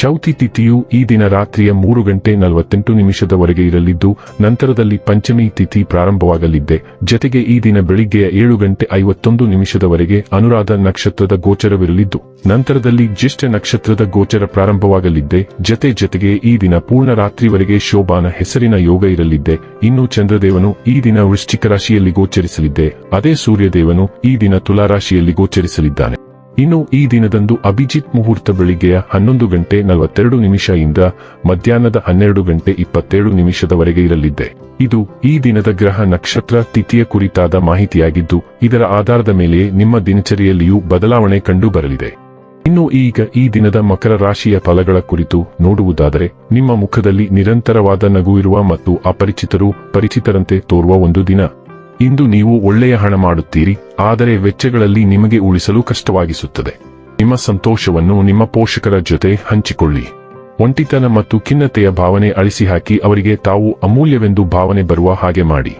ಚೌತಿ ತಿಥಿಯು ಈ ದಿನ ರಾತ್ರಿಯ ಮೂರು ಗಂಟೆ ನಲವತ್ತೆಂಟು ನಿಮಿಷದವರೆಗೆ ಇರಲಿದ್ದು, ನಂತರದಲ್ಲಿ ಪಂಚಮಿ ತಿಥಿ ಪ್ರಾರಂಭವಾಗಲಿದ್ದೆ. ಜತೆಗೆ ಈ ದಿನ ಬೆಳಿಗ್ಗೆಯ ಏಳು ಗಂಟೆ ಐವತ್ತೊಂದು ನಿಮಿಷದವರೆಗೆ ಅನುರಾಧ ನಕ್ಷತ್ರದ ಗೋಚರವಿರಲಿದ್ದು, ನಂತರದಲ್ಲಿ ಜ್ಯೇಷ್ಠ ನಕ್ಷತ್ರದ ಗೋಚರ ಪ್ರಾರಂಭವಾಗಲಿದ್ದೆ. ಜತೆ ಜತೆಗೆ ಈ ದಿನ ಪೂರ್ಣ ರಾತ್ರಿವರೆಗೆ ಶೋಭಾನ ಹೆಸರಿನ ಯೋಗ ಇರಲಿದ್ದೆ. ಇನ್ನು ಚಂದ್ರದೇವನು ಈ ದಿನ ವೃಶ್ಚಿಕ ರಾಶಿಯಲ್ಲಿ ಗೋಚರಿಸಲಿದ್ದೆ. ಅದೇ ಸೂರ್ಯದೇವನು ಈ ದಿನ ತುಲಾ ರಾಶಿಯಲ್ಲಿ ಗೋಚರಿಸಲಿದ್ದಾನೆ. ಇನ್ನು ಈ ದಿನದಂದು ಅಭಿಜಿತ್ ಮುಹೂರ್ತ ಬೆಳಿಗ್ಗೆಯ ಹನ್ನೊಂದು ಗಂಟೆ ನಲವತ್ತೆರಡು ನಿಮಿಷದಿಂದ ಮಧ್ಯಾಹ್ನದ ಹನ್ನೆರಡು ಗಂಟೆ ಇಪ್ಪತ್ತೇಳು ನಿಮಿಷದವರೆಗೆ ಇರಲಿದೆ. ಇದು ಈ ದಿನದ ಗ್ರಹ ನಕ್ಷತ್ರ ತಿಥಿಯ ಕುರಿತಾದ ಮಾಹಿತಿಯಾಗಿದ್ದು, ಇದರ ಆಧಾರದ ಮೇಲೆ ನಿಮ್ಮ ದಿನಚರಿಯಲ್ಲಿಯೂ ಬದಲಾವಣೆ ಕಂಡು ಬರಲಿದೆ ಇನ್ನು ಈಗ ಈ ದಿನದ ಮಕರ ರಾಶಿಯ ಫಲಗಳ ಕುರಿತು ನೋಡುವುದಾದರೆ, ನಿಮ್ಮ ಮುಖದಲ್ಲಿ ನಿರಂತರವಾದ ನಗು ಇರುವ ಮತ್ತು ಅಪರಿಚಿತರು ಪರಿಚಿತರಂತೆ ತೋರುವ ಒಂದು ದಿನ. ಇಂದು ನೀವು ಒಳ್ಳೆಯ ಹಣ ಮಾಡುತ್ತೀರಿ, ಆದರೆ ವೆಚ್ಚಗಳಲ್ಲಿ ನಿಮಗೆ ಉಳಿಸಲು ಕಷ್ಟವಾಗಿಸುತ್ತದೆ. ನಿಮ್ಮ ಸಂತೋಷವನ್ನು ನಿಮ್ಮ ಪೋಷಕರ ಜೊತೆ ಹಂಚಿಕೊಳ್ಳಿ. ಒಂಟಿತನ ಮತ್ತು ಖಿನ್ನತೆಯ ಭಾವನೆ ಅಳಿಸಿಹಾಕಿ ಅವರಿಗೆ ತಾವು ಅಮೂಲ್ಯವೆಂದು ಭಾವನೆ ಬರುವ ಹಾಗೆ ಮಾಡಿ.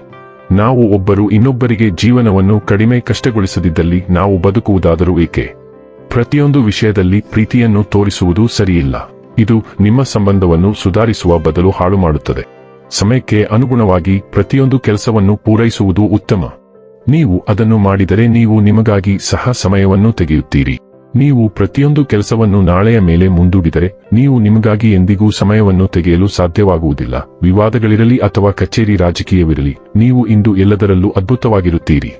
ನಾವು ಒಬ್ಬರು ಇನ್ನೊಬ್ಬರಿಗೆ ಜೀವನವನ್ನು ಕಡಿಮೆ ಕಷ್ಟಗೊಳಿಸದಿದ್ದಲ್ಲಿ ನಾವು ಬದುಕುವುದಾದರೂ ಏಕೆ? ಪ್ರತಿಯೊಂದು ವಿಷಯದಲ್ಲಿ ಪ್ರೀತಿಯನ್ನು ತೋರಿಸುವುದು ಸರಿಯಿಲ್ಲ. ಇದು ನಿಮ್ಮ ಸಂಬಂಧವನ್ನು ಸುಧಾರಿಸುವ ಬದಲು ಹಾಳು ಮಾಡುತ್ತದೆ ಸಮಯಕ್ಕೆ ಅನುಗುಣವಾಗಿ ಪ್ರತಿಯೊಂದು ಕೆಲಸವನ್ನು ಪೂರೈಸುವುದು ಉತ್ತಮ. ನೀವು ಅದನ್ನು ಮಾಡಿದರೆ ನೀವು ನಿಮಗಾಗಿ ಸಹ ಸಮಯವನ್ನು ತೆಗೆಯುತ್ತೀರಿ. ನೀವು ಪ್ರತಿಯೊಂದು ಕೆಲಸವನ್ನು ನಾಳೆಯ ಮೇಲೆ ಮುಂದೂಡಿದರೆ ನೀವು ನಿಮಗಾಗಿ ಎಂದಿಗೂ ಸಮಯವನ್ನು ತೆಗೆಯಲು ಸಾಧ್ಯವಾಗುವುದಿಲ್ಲ. ವಿವಾದಗಳಿರಲಿ ಅಥವಾ ಕಚೇರಿ ರಾಜಕೀಯವಿರಲಿ, ನೀವು ಇಂದು ಎಲ್ಲದರಲ್ಲೂ ಅದ್ಭುತವಾಗಿರುತ್ತೀರಿ.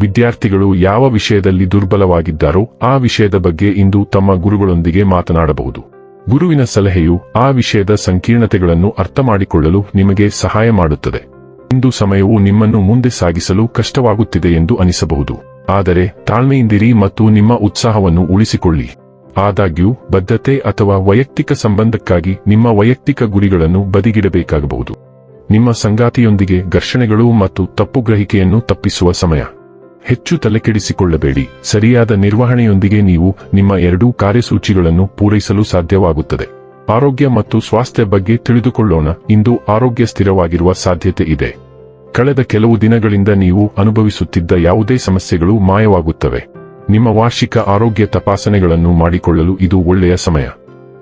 ವಿದ್ಯಾರ್ಥಿಗಳು ಯಾವ ವಿಷಯದಲ್ಲಿ ದುರ್ಬಲವಾಗಿದ್ದಾರೋ ಆ ವಿಷಯದ ಬಗ್ಗೆ ಇಂದು ತಮ್ಮ ಗುರುಗಳೊಂದಿಗೆ ಮಾತನಾಡಬಹುದು. ಗುರುವಿನ ಸಲಹೆಯು ಆ ವಿಷಯದ ಸಂಕೀರ್ಣತೆಗಳನ್ನು ಅರ್ಥಮಾಡಿಕೊಳ್ಳಲು ನಿಮಗೆ ಸಹಾಯ ಮಾಡುತ್ತದೆ. ಇಂದು ಸಮಯವು ನಿಮ್ಮನ್ನು ಮುಂದೆ ಸಾಗಿಸಲು ಕಷ್ಟವಾಗುತ್ತಿದೆ ಎಂದು ಅನಿಸಬಹುದು. ಆದರೆ ತಾಳ್ಮೆಯಿಂದಿರಿ ಮತ್ತು ನಿಮ್ಮ ಉತ್ಸಾಹವನ್ನು ಉಳಿಸಿಕೊಳ್ಳಿ. ಆದಾಗ್ಯೂ, ಬದ್ಧತೆ ಅಥವಾ ವೈಯಕ್ತಿಕ ಸಂಬಂಧಕ್ಕಾಗಿ ನಿಮ್ಮ ವೈಯಕ್ತಿಕ ಗುರಿಗಳನ್ನು ಬದಿಗಿಡಬೇಕಾಗಬಹುದು. ನಿಮ್ಮ ಸಂಗಾತಿಯೊಂದಿಗೆ ಘರ್ಷಣೆಗಳು ಮತ್ತು ತಪ್ಪುಗ್ರಹಿಕೆಯನ್ನು ತಪ್ಪಿಸುವ ಸಮಯ. ಹೆಚ್ಚು ತಲೆಕೆಡಿಸಿಕೊಳ್ಳಬೇಡಿ. ಸರಿಯಾದ ನಿರ್ವಹಣೆಯೊಂದಿಗೆ ನೀವು ನಿಮ್ಮ ಎರಡೂ ಕಾರ್ಯಸೂಚಿಗಳನ್ನು ಪೂರೈಸಲು ಸಾಧ್ಯವಾಗುತ್ತದೆ. ಆರೋಗ್ಯ ಮತ್ತು ಸ್ವಾಸ್ಥ್ಯ ಬಗ್ಗೆ ತಿಳಿದುಕೊಳ್ಳೋಣ. ಇಂದು ಆರೋಗ್ಯ ಸ್ಥಿರವಾಗಿರುವ ಸಾಧ್ಯತೆ ಇದೆ. ಕಳೆದ ಕೆಲವು ದಿನಗಳಿಂದ ನೀವು ಅನುಭವಿಸುತ್ತಿದ್ದ ಯಾವುದೇ ಸಮಸ್ಯೆಗಳು ಮಾಯವಾಗುತ್ತವೆ. ನಿಮ್ಮ ವಾರ್ಷಿಕ ಆರೋಗ್ಯ ತಪಾಸಣೆಗಳನ್ನು ಮಾಡಿಕೊಳ್ಳಲು ಇದು ಒಳ್ಳೆಯ ಸಮಯ.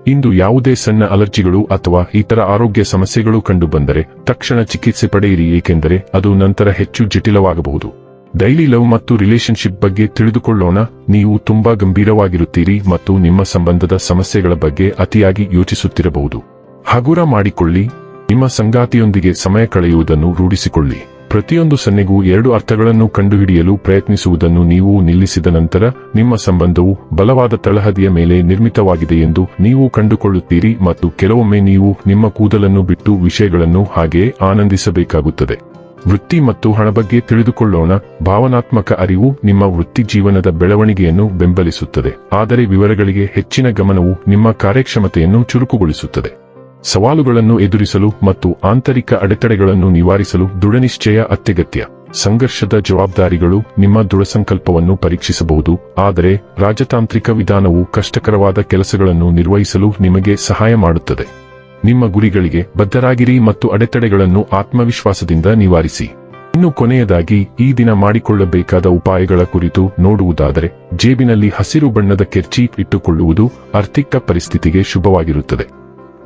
ಇಂದು ಯಾವುದೇ ಸಣ್ಣ ಅಲರ್ಜಿಗಳು ಅಥವಾ ಇತರ ಆರೋಗ್ಯ ಸಮಸ್ಯೆಗಳು ಕಂಡುಬಂದರೆ ತಕ್ಷಣ ಚಿಕಿತ್ಸೆ ಪಡೆಯಿರಿ, ಏಕೆಂದರೆ ಅದು ನಂತರ ಹೆಚ್ಚು ಜಟಿಲವಾಗಬಹುದು. ಡೈಲಿ ಲವ್ ಮತ್ತು ರಿಲೇಶನ್ಶಿಪ್ ಬಗ್ಗೆ ತಿಳಿದುಕೊಳ್ಳೋಣ. ನೀವು ತುಂಬಾ ಗಂಭೀರವಾಗಿರುತ್ತೀರಿ ಮತ್ತು ನಿಮ್ಮ ಸಂಬಂಧದ ಸಮಸ್ಯೆಗಳ ಬಗ್ಗೆ ಅತಿಯಾಗಿ ಯೋಚಿಸುತ್ತಿರಬಹುದು. ಹಗುರ ಮಾಡಿಕೊಳ್ಳಿ. ನಿಮ್ಮ ಸಂಗಾತಿಯೊಂದಿಗೆ ಸಮಯ ಕಳೆಯುವುದನ್ನು ರೂಢಿಸಿಕೊಳ್ಳಿ. ಪ್ರತಿಯೊಂದು ಸನ್ನೆಗೂ ಎರಡು ಅರ್ಥಗಳನ್ನು ಕಂಡುಹಿಡಿಯಲು ಪ್ರಯತ್ನಿಸುವುದನ್ನು ನೀವು ನಿಲ್ಲಿಸಿದ ನಂತರ ನಿಮ್ಮ ಸಂಬಂಧವು ಬಲವಾದ ತಳಹದಿಯ ಮೇಲೆ ನಿರ್ಮಿತವಾಗಿದೆ ಎಂದು ನೀವು ಕಂಡುಕೊಳ್ಳುತ್ತೀರಿ ಮತ್ತು ಕೆಲವೊಮ್ಮೆ ನೀವು ನಿಮ್ಮ ಕೂದಲನ್ನು ಬಿಟ್ಟು ವಿಷಯಗಳನ್ನು ಹಾಗೆಯೇ ಆನಂದಿಸಬೇಕಾಗುತ್ತದೆ. ವೃತ್ತಿ ಮತ್ತು ಹಣ ಬಗ್ಗೆ ತಿಳಿದುಕೊಳ್ಳೋಣ. ಭಾವನಾತ್ಮಕ ಅರಿವು ನಿಮ್ಮ ವೃತ್ತಿ ಜೀವನದ ಬೆಳವಣಿಗೆಯನ್ನು ಬೆಂಬಲಿಸುತ್ತದೆ. ಆದರೆ ವಿವರಗಳಿಗೆ ಹೆಚ್ಚಿನ ಗಮನವು ನಿಮ್ಮ ಕಾರ್ಯಕ್ಷಮತೆಯನ್ನು ಚುರುಕುಗೊಳಿಸುತ್ತದೆ. ಸವಾಲುಗಳನ್ನು ಎದುರಿಸಲು ಮತ್ತು ಆಂತರಿಕ ಅಡೆತಡೆಗಳನ್ನು ನಿವಾರಿಸಲು ದೃಢನಿಶ್ಚಯ ಅತ್ಯಗತ್ಯ. ಸಂಘರ್ಷದ ಜವಾಬ್ದಾರಿಗಳು ನಿಮ್ಮ ದೃಢಸಂಕಲ್ಪವನ್ನು ಪರೀಕ್ಷಿಸಬಹುದು. ಆದರೆ ರಾಜತಾಂತ್ರಿಕ ವಿಧಾನವು ಕಷ್ಟಕರವಾದ ಕೆಲಸಗಳನ್ನು ನಿರ್ವಹಿಸಲು ನಿಮಗೆ ಸಹಾಯ ಮಾಡುತ್ತದೆ. ನಿಮ್ಮ ಗುರಿಗಳಿಗೆ ಬದ್ಧರಾಗಿರಿ ಮತ್ತು ಅಡೆತಡೆಗಳನ್ನು ಆತ್ಮವಿಶ್ವಾಸದಿಂದ ನಿವಾರಿಸಿ. ಇನ್ನು ಕೊನೆಯದಾಗಿ, ಈ ದಿನ ಮಾಡಿಕೊಳ್ಳಬೇಕಾದ ಉಪಾಯಗಳ ಕುರಿತು ನೋಡುವುದಾದರೆ, ಜೇಬಿನಲ್ಲಿ ಹಸಿರು ಬಣ್ಣದ ಕೆರ್ಚಿ ಇಟ್ಟುಕೊಳ್ಳುವುದು ಆರ್ಥಿಕ ಪರಿಸ್ಥಿತಿಗೆ ಶುಭವಾಗಿರುತ್ತದೆ.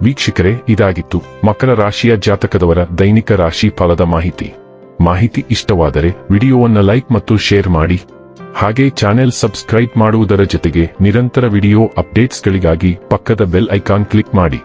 ವೀಕ್ಷಕರೇ, ಇದಾಗಿತ್ತು. ಮಕರ ರಾಶಿಯ ಜಾತಕದವರ ದೈನಿಕ ರಾಶಿ ಫಲದ ಮಾಹಿತಿ. ಮಾಹಿತಿ ಇಷ್ಟವಾದರೆ, ವಿಡಿಯೋವನ್ನು ಲೈಕ್ ಮತ್ತು ಶೇರ್ ಮಾಡಿ. ಹಾಗೆ ಚಾನೆಲ್ ಸಬ್ಸ್ಕ್ರೈಬ್ ಮಾಡುವುದರ ಜೊತೆಗೆ ನಿರಂತರ ವಿಡಿಯೋ ಅಪ್ಡೇಟ್ಸ್ಗಳಿಗಾಗಿ ಪಕ್ಕದ ಬೆಲ್ ಐಕಾನ್ ಕ್ಲಿಕ್ ಮಾಡಿ.